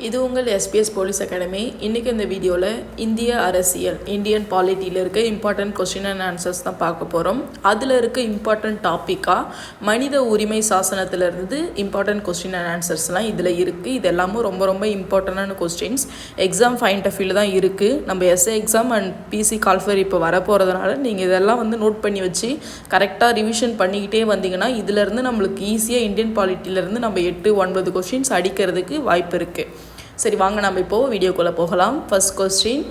இது உங்கள் SBS police academy இன்றைக்கி இந்த வீடியோவில் இந்திய அரசியல் இந்தியன் பாலிட்டியில் இருக்க இம்பார்ட்டன்ட் கொஸ்டின் அண்ட் ஆன்சர்ஸ் தான் பார்க்க போகிறோம் அதில் இருக்க இம்பார்ட்டன்ட் டாப்பிக்காக மனித உரிமை சாசனத்திலிருந்து இம்பார்ட்டன்ட் கொஸ்டின் அண்ட் ஆன்சர்ஸ்லாம் இதில் இருக்குது இது எல்லாமும் ரொம்ப ரொம்ப இம்பார்ட்டண்டான கொஸ்டின்ஸ் எக்ஸாம் ஃபைன் ஆஃப் தான் இருக்குது நம்ம எஸ்ஏ எக்ஸாம் அண்ட் பிசி கால்ஃபர் இப்போ வர போகிறதுனால நீங்கள் இதெல்லாம் வந்து நோட் பண்ணி வச்சு கரெக்டாக ரிவிஷன் பண்ணிக்கிட்டே வந்தீங்கன்னா இதிலேருந்து நம்மளுக்கு ஈஸியாக இந்தியன் பாலிட்டியிலேருந்து நம்ம எட்டு ஒன்பது கொஸ்டின்ஸ் அடிக்கிறதுக்கு வாய்ப்பு இருக்குது சரி வாங்க நம்ம இப்போது வீடியோக்குள்ளே போகலாம். ஃபர்ஸ்ட் கொஸ்டின்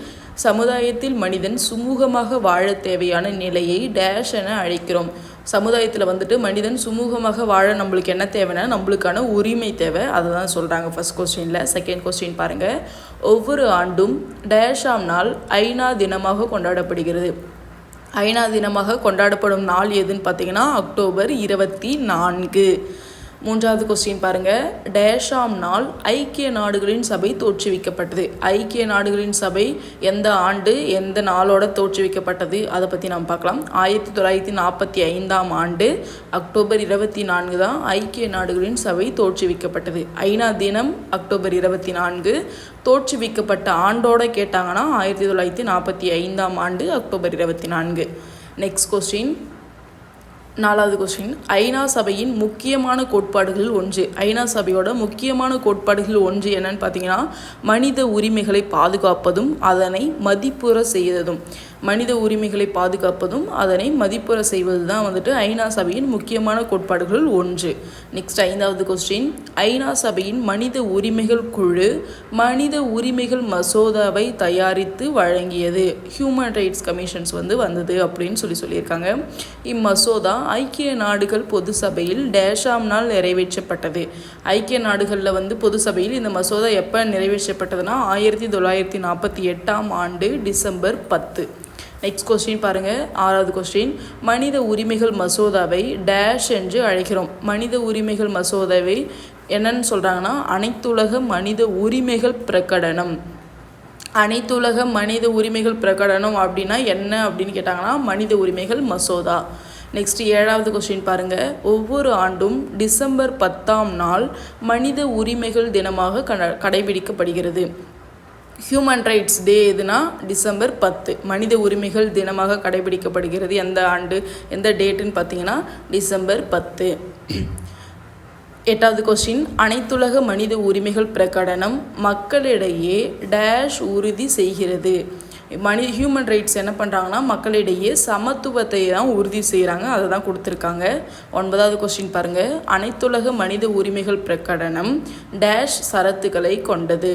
சமுதாயத்தில் மனிதன் சுமூகமாக வாழ தேவையான நிலையை டேஷ் என அழைக்கிறோம். சமுதாயத்தில் வந்துட்டு மனிதன் சுமூகமாக வாழ நம்மளுக்கு என்ன தேவைன்னா நம்மளுக்கான உரிமை தேவை. அதை தான் சொல்கிறாங்க ஃபர்ஸ்ட் கொஸ்டினில் செகண்ட் கொஸ்டின் பாருங்கள் ஒவ்வொரு ஆண்டும் டேஷாம் நாள் ஐநா தினமாக கொண்டாடப்படுகிறது. ஐநா தினமாக கொண்டாடப்படும் நாள் எதுன்னு பார்த்தீங்கன்னா அக்டோபர் இருபத்தி நான்கு. மூன்றாவது கொஸ்டின் பாருங்க. டேஷாம் நாள் ஐக்கிய நாடுகளின் சபை தோற்றுவிக்கப்பட்டது. ஐக்கிய நாடுகளின் சபை எந்த ஆண்டு எந்த நாளோட தோற்றுவிக்கப்பட்டது? அதை பற்றி நாம் பார்க்கலாம். ஆயிரத்தி தொள்ளாயிரத்தி நாற்பத்தி ஐந்தாம் ஆண்டு அக்டோபர் இருபத்தி நான்கு தான் ஐக்கிய நாடுகளின் சபை தோற்றுவிக்கப்பட்டது. ஐநா தினம் அக்டோபர் இருபத்தி நான்கு தோற்றுவிக்கப்பட்ட ஆண்டோட கேட்டாங்கன்னா ஆயிரத்தி தொள்ளாயிரத்தி நாற்பத்தி ஐந்தாம் ஆண்டு அக்டோபர் இருபத்தி நான்கு. நெக்ஸ்ட் கொஸ்டின் நாலாவது கொஸ்டின் ஐநா சபையின் முக்கியமான கோட்பாடுகளில் ஒன்று. ஐநா சபையோட முக்கியமான கோட்பாடுகள் ஒன்று என்னன்னு பார்த்தீங்கன்னா மனித உரிமைகளை பாதுகாப்பதும் அதனை மதிப்புற செய்ததும். மனித உரிமைகளை பாதுகாப்பதும் அதனை மதிப்புற செய்வது தான் வந்துட்டு ஐநா சபையின் முக்கியமான கோட்பாடுகள் ஒன்று. நெக்ஸ்ட் ஐந்தாவது கொஸ்டின் ஐநா சபையின் மனித உரிமைகள் குழு மனித உரிமைகள் மசோதாவை தயாரித்து வழங்கியது. ஹியூமன் ரைட்ஸ் கமிஷன்ஸ் வந்து வந்தது அப்படின்னு சொல்லி சொல்லியிருக்காங்க. இம்மசோதா ஐக்கிய நாடுகள் பொது சபையில் டேஷாம் நாள் நிறைவேற்றப்பட்டது. ஐக்கிய நாடுகளில் வந்து பொது சபையில் இந்த மசோதா எப்போ நிறைவேற்றப்பட்டதுன்னா ஆயிரத்தி தொள்ளாயிரத்தி நாற்பத்தி எட்டாம் ஆண்டு டிசம்பர் பத்து. நெக்ஸ்ட் கொஸ்டின் பாருங்கள் ஆறாவது கொஸ்டின் மனித உரிமைகள் மசோதாவை டேஷ் என்று அழைக்கிறோம். மனித உரிமைகள் மசோதாவை என்னன்னு சொல்கிறாங்கன்னா அனைத்துலக மனித உரிமைகள் பிரகடனம். அனைத்துலக மனித உரிமைகள் பிரகடனம் அப்படின்னா என்ன அப்படின்னு கேட்டாங்கன்னா மனித உரிமைகள் மசோதா. நெக்ஸ்ட் ஏழாவது கொஸ்டின் பாருங்கள் ஒவ்வொரு ஆண்டும் டிசம்பர் பத்தாம் நாள் மனித உரிமைகள் தினமாக கட கடைபிடிக்கப்படுகிறது. ஹியூமன் ரைட்ஸ் டே எதுனா டிசம்பர் பத்து. மனித உரிமைகள் தினமாக கடைபிடிக்கப்படுகிறது எந்த ஆண்டு எந்த டேட்டுன்னு பார்த்தீங்கன்னா டிசம்பர் பத்து. எட்டாவது கொஸ்டின் அனைத்துலக மனித உரிமைகள் பிரகடனம் மக்களிடையே டேஷ் உறுதி செய்கிறது. மனி ஹியூமன் ரைட்ஸ் என்ன பண்ணுறாங்கன்னா மக்களிடையே சமத்துவத்தை தான் உறுதி செய்கிறாங்க அதை தான் கொடுத்துருக்காங்க. ஒன்பதாவது கொஸ்டின் பாருங்கள் அனைத்துலக மனித உரிமைகள் பிரகடனம் டேஷ் சரத்துக்களை கொண்டது.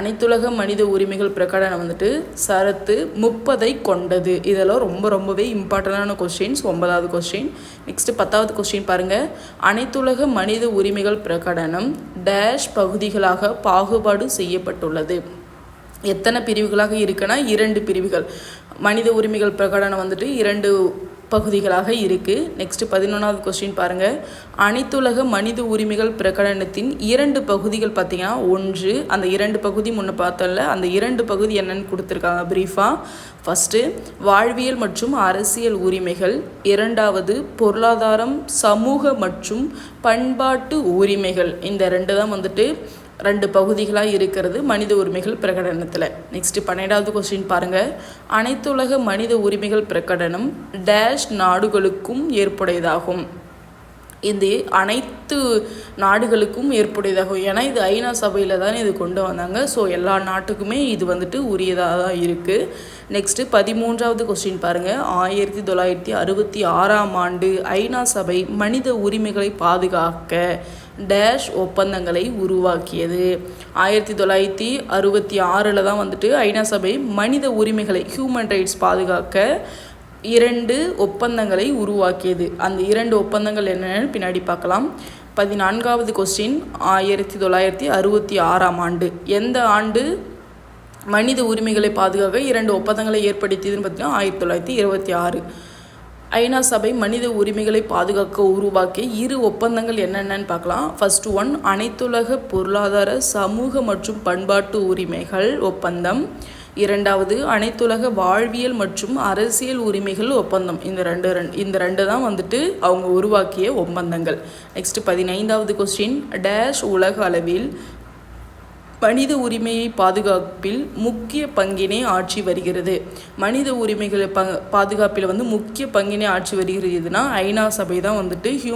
அனைத்துலக மனித உரிமைகள் பிரகடனம் வந்துட்டு சரத்து முப்பதை கொண்டது. இதெல்லாம் ரொம்ப ரொம்பவே இம்பார்ட்டண்டான கொஸ்டின்ஸ் ஒன்பதாவது கொஸ்டின் நெக்ஸ்ட்டு பத்தாவது கொஸ்டின் பாருங்கள் அனைத்துலக மனித உரிமைகள் பிரகடனம் டேஷ் பகுதிகளாக பாகுபாடு செய்யப்பட்டுள்ளது. எத்தனை பிரிவுகளாக இருக்குன்னா இரண்டு பிரிவுகள். மனித உரிமைகள் பிரகடனம் வந்துட்டு இரண்டு பகுதிகளாக இருக்குது நெக்ஸ்ட்டு பதினொன்றாவது கொஸ்டின் பாருங்கள் அனைத்துலக மனித உரிமைகள் பிரகடனத்தின் இரண்டு பகுதிகள் பார்த்திங்கன்னா ஒன்று அந்த இரண்டு பகுதி முன்ன பார்த்தோம்ல அந்த இரண்டு பகுதி என்னன்னு கொடுத்துருக்காங்க ப்ரீஃபாக ஃபஸ்ட்டு வாழ்வியல் மற்றும் அரசியல் உரிமைகள். இரண்டாவது பொருளாதாரம் சமூக மற்றும் பண்பாட்டு உரிமைகள். இந்த ரெண்டு தான் வந்துட்டு ரெண்டு பகுதிகளாக இருக்கிறது மனித உரிமைகள் பிரகடனத்தில். நெக்ஸ்ட் பன்னெண்டாவது கொஸ்டின் பாருங்கள் அனைத்துலக மனித உரிமைகள் பிரகடனம் டேஷ் நாடுகளுக்கும் ஏற்புடையதாகும். இது அனைத்து நாடுகளுக்கும் ஏற்புடையதாகும் ஏன்னா இது ஐநா சபையில் தான் இது கொண்டு வந்தாங்க. ஸோ எல்லா நாட்டுக்குமே இது வந்துட்டு உரியதாக தான் இருக்குது நெக்ஸ்ட்டு பதிமூன்றாவது கொஸ்டின் பாருங்கள் ஆயிரத்தி தொள்ளாயிரத்தி அறுபத்தி ஆறாம் ஆண்டு ஐநா சபை மனித உரிமைகளை பாதுகாக்க டேஷ் ஒப்பந்தங்களை உருவாக்கியது. ஆயிரத்தி தொள்ளாயிரத்தி அறுபத்தி ஆறில் தான் வந்துட்டு ஐநா சபை மனித உரிமைகளை ஹியூமன் ரைட்ஸ் பாதுகாக்க இரண்டு ஒப்பந்தங்களை உருவாக்கியது. அந்த இரண்டு ஒப்பந்தங்கள் என்னென்னு பின்னாடி பார்க்கலாம். பதினான்காவது கொஸ்டின் ஆயிரத்தி தொள்ளாயிரத்தி அறுபத்தி ஆறாம் ஆண்டு. எந்த ஆண்டு மனித உரிமைகளை பாதுகாக்க இரண்டு ஒப்பந்தங்களை ஏற்படுத்தியதுன்னு பார்த்தீங்கன்னா ஆயிரத்தி தொள்ளாயிரத்தி இருபத்தி ஆறு. ஐநா சபை மனித உரிமைகளை பாதுகாக்க உருவாக்கிய இரு ஒப்பந்தங்கள் என்னென்னு பார்க்கலாம். ஃபர்ஸ்ட் ஒன் அனைத்துலக பொருளாதார சமூக மற்றும் பண்பாட்டு உரிமைகள் ஒப்பந்தம். இரண்டாவது அனைத்துலக வாழ்வியல் மற்றும் அரசியல் உரிமைகள் ஒப்பந்தம். இந்த ரெண்டு ரெண்டு இந்த ரெண்டு தான் வந்துட்டு அவங்க உருவாக்கிய ஒப்பந்தங்கள். நெக்ஸ்ட் பதினைந்தாவது கொஸ்டின் டேஷ் உலக அளவில் மனித உரிமையை பாதுகாப்பில் முக்கிய பங்கினை ஆட்சி வருகிறது. மனித உரிமைகளை ப பாதுகாப்பில் வந்து முக்கிய பங்கினை ஆட்சி வருகிறதுனா ஐநா சபை தான் வந்துட்டு ஹியூ